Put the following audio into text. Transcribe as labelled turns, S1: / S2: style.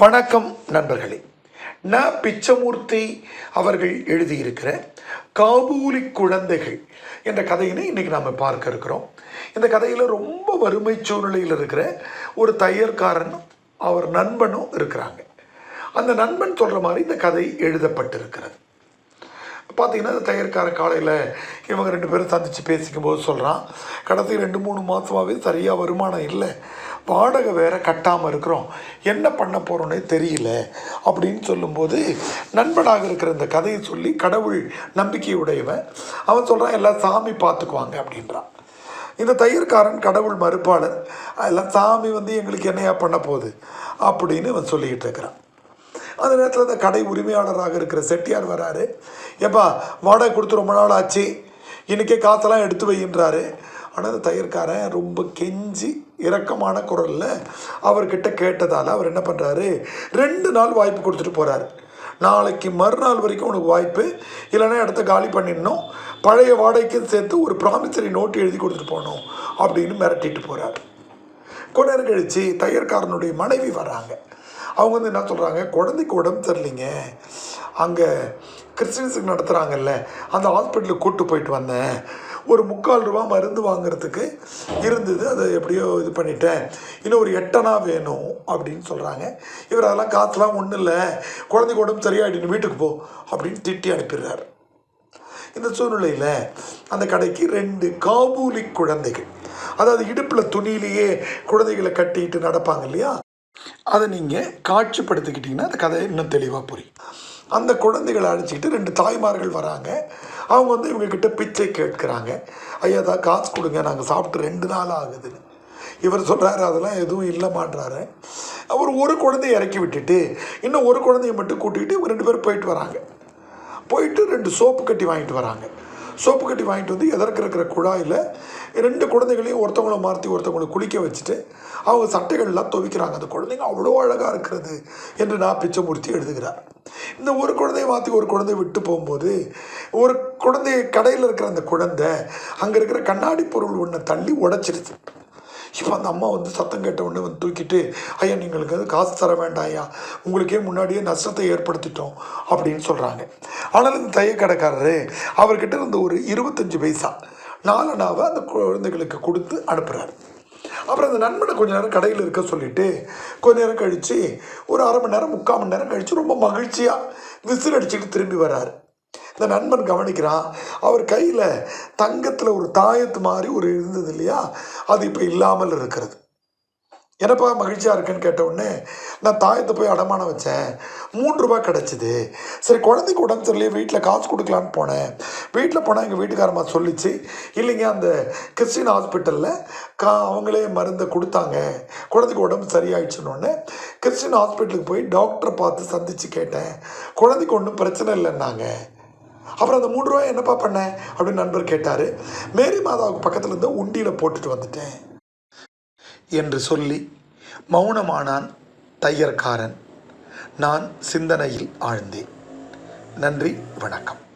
S1: வணக்கம் நண்பர்களே. ந. பிச்சமூர்த்தி அவர்கள் எழுதியிருக்கிற காபூலி குழந்தைகள் என்ற கதையினை இன்றைக்கி நாம் பார்க்க இருக்கிறோம். இந்த கதையில் ரொம்ப வறுமை சூழ்நிலையில் இருக்கிற ஒரு தையற்காரனும் அவர் நண்பனும் இருக்கிறாங்க. அந்த நண்பன் சொல்கிற மாதிரி இந்த கதை எழுதப்பட்டிருக்கிறது. பார்த்தீங்கன்னா இந்த தையற்கார காலையில் இவங்க ரெண்டு பேரும் சந்தித்து பேசிக்கும் போது சொல்கிறான் கடைசி ரெண்டு மூணு மாதமாகவே சரியாக வருமானம் இல்லை. வாடகை வேற கட்டாமல் இருக்கிறோம். என்ன பண்ண போகிறோன்னே தெரியல. அப்படின்னு சொல்லும்போது நண்பனாக இருக்கிற இந்த கதையை சொல்லி கடவுள் நம்பிக்கையுடையவன். அவன் சொல்கிறான் எல்லாம் சாமி பார்த்துக்குவாங்க அப்படின்றான். இந்த தயிர்காரன் கடவுள் மறுப்பாளர் அதெல்லாம் சாமி வந்து எங்களுக்கு என்னையா பண்ண போகுது? அப்படின்னு அவன் சொல்லிக்கிட்டு இருக்கிறான். அந்த நேரத்தில் இந்த கடை உரிமையாளராக இருக்கிற செட்டியார் வராரு. ஏப்பா வாடகை கொடுத்து ரொம்ப நாள் ஆச்சு. இன்றைக்கே காசெல்லாம் எடுத்து வைகின்றாரு ஆனால் அந்த தயிர்காரன் ரொம்ப கெஞ்சி இரக்கமான குரலில் அவர்கிட்ட கேட்டதால் அவர் என்ன பண்ணுறாரு ரெண்டு நாள் வாய்ப்பு கொடுத்துட்டு போகிறாரு நாளைக்கு மறுநாள் வரைக்கும் உனக்கு வாய்ப்பு. இல்லைன்னா இடத்த காலி பண்ணிடணும். பழைய வாடகைக்கும் சேர்த்து ஒரு ப்ராமிசரி நோட்டு எழுதி கொடுத்துட்டு போகணும் அப்படின்னு மிரட்டிட்டு போகிறார் கொஞ்ச நேரம் கழித்து தையற்காரனுடைய மனைவி வராங்க அவங்க வந்து என்ன சொல்கிறாங்க குழந்தைக்கு உடம்பு தெரிலிங்க அங்கே கிறிஸ்டின்ஸுக்கு நடத்துகிறாங்கல்ல அந்த ஹாஸ்பிட்டலுக்கு கூப்பிட்டு போயிட்டு வந்தேன். ஒரு முக்கால் ரூபா மருந்து வாங்குறதுக்கு இருந்தது. அதை எப்படியோ இது பண்ணிட்டேன். இன்னும் ஒரு எட்டனா வேணும் அப்படின்னு சொல்கிறாங்க இவர் அதெல்லாம் காசுலாம் ஒன்றும் இல்லை. குழந்தைக்கு உடம்பு சரியாயிடுன்னு வீட்டுக்கு போ அப்படின்னு திட்டி அனுப்பிடுறாரு. இந்த சூழ்நிலையில் அந்த கடைக்கு ரெண்டு காபூலி குழந்தைகள் அதாவது இடுப்பில் துணியிலேயே குழந்தைகளை கட்டிட்டு நடப்பாங்க இல்லையா? அதை நீங்கள் காட்சிப்படுத்திக்கிட்டிங்கன்னா அந்த கதை இன்னும் தெளிவாக புரியும். அந்த குழந்தைகளை அழைச்சிக்கிட்டு ரெண்டு தாய்மார்கள் வராங்க. அவங்க வந்து இவங்கக்கிட்ட பிச்சை கேட்குறாங்க. ஐயா தான் காசு கொடுங்க நாங்கள் சாப்பிட்டு ரெண்டு நாள் ஆகுதுன்னு. இவர் சொல்கிறாரு அதெல்லாம் எதுவும் இல்லைமான்றாரு அவர் ஒரு குழந்தைய இறக்கி விட்டுட்டு இன்னும் ஒரு குழந்தைய மட்டும் கூட்டிகிட்டு இவங்க ரெண்டு பேரும் போயிட்டு வராங்க. போயிட்டு ரெண்டு சோப்பு கட்டி வாங்கிட்டு வராங்க. சோப்பு கட்டி வாங்கிட்டு வந்து எதற்கு இருக்கிற குழாயில் ரெண்டு குழந்தைகளையும் ஒருத்தவங்கள மாற்றி ஒருத்தவங்களை குளிக்க வச்சுட்டு அவங்க சட்டைகள்லாம் துவைக்கிறாங்க. அந்த குழந்தைங்க அவ்வளோ அழகாக இருக்கிறது என்று நான் பிச்சைமூர்த்தி எழுதுகிறார். இந்த ஒரு குழந்தைய மாற்றி ஒரு குழந்தைய விட்டு போகும்போது ஒரு குழந்தைய கடையில் இருக்கிற அந்த குழந்தை அங்கே இருக்கிற கண்ணாடி பொருள் ஒன்றை தள்ளி உடைச்சிருச்சு. இப்போ அந்த அம்மா வந்து சத்தம் கேட்ட உடனே வந்து தூக்கிட்டு ஐயா நீங்களுக்கு வந்து காசு தர வேண்டாம் ஐயா. உங்களுக்கே முன்னாடியே நஷ்டத்தை ஏற்படுத்திட்டோம் அப்படின்னு சொல்கிறாங்க ஆனால் இந்த தையக்கடைக்காரரு அவர்கிட்ட இருந்த ஒரு இருபத்தஞ்சி பைசா நாலனாவை அந்த குழந்தைகளுக்கு கொடுத்து அனுப்புகிறாரு அப்புறம் அந்த நண்பனை கொஞ்ச நேரம் கடையில் இருக்க சொல்லிட்டு கொஞ்ச நேரம் கழித்து ஒரு அரை மணி நேரம் முக்கால் மணி நேரம் கழித்து ரொம்ப மகிழ்ச்சியாக விசில் அடிச்சுட்டு திரும்பி வர்றாரு. இந்த நண்பன் கவனிக்கிறான். அவர் கையில் தங்கத்தில் ஒரு தாயத்து மாதிரி ஒரு இருந்தது இல்லையா? அது இப்போ இல்லாமல் இருக்கிறது. என்னப்பா மகிழ்ச்சியாக இருக்குன்னு கேட்டவுடனே நான் தாயத்தை போய் அடமானம் வச்சேன். மூன்று ரூபாய் கிடச்சிது. சரி குழந்தைக்கு உடம்பு சரியில்லையே வீட்டில் காசு கொடுக்கலான்னு போனேன். வீட்டில் போனால் எங்கள் வீட்டுக்காரம்மா சொல்லிச்சு இல்லைங்க அந்த கிறிஸ்டின் ஹாஸ்பிட்டலில் கா அவங்களே மருந்தை கொடுத்தாங்க. குழந்தைக்கு உடம்பு சரியாயிடுச்சுன்னு கிறிஸ்டின் ஹாஸ்பிட்டலுக்கு போய் டாக்டரை பார்த்து சந்தித்து கேட்டேன். குழந்தைக்கு ஒன்றும் பிரச்சனை இல்லைன்னாங்க. அப்புறம் அந்த மூணு ரூபாய் என்னப்பா பண்ணேன் அப்படின்னு நண்பர் கேட்டார். மேரி மாதாவுக்கு பக்கத்தில் இருந்து உண்டியில் போட்டுட்டு வந்துட்டேன் என்று சொல்லி மௌனமானான் தையற்காரன். நான் சிந்தனையில் ஆழ்ந்தேன். நன்றி வணக்கம்.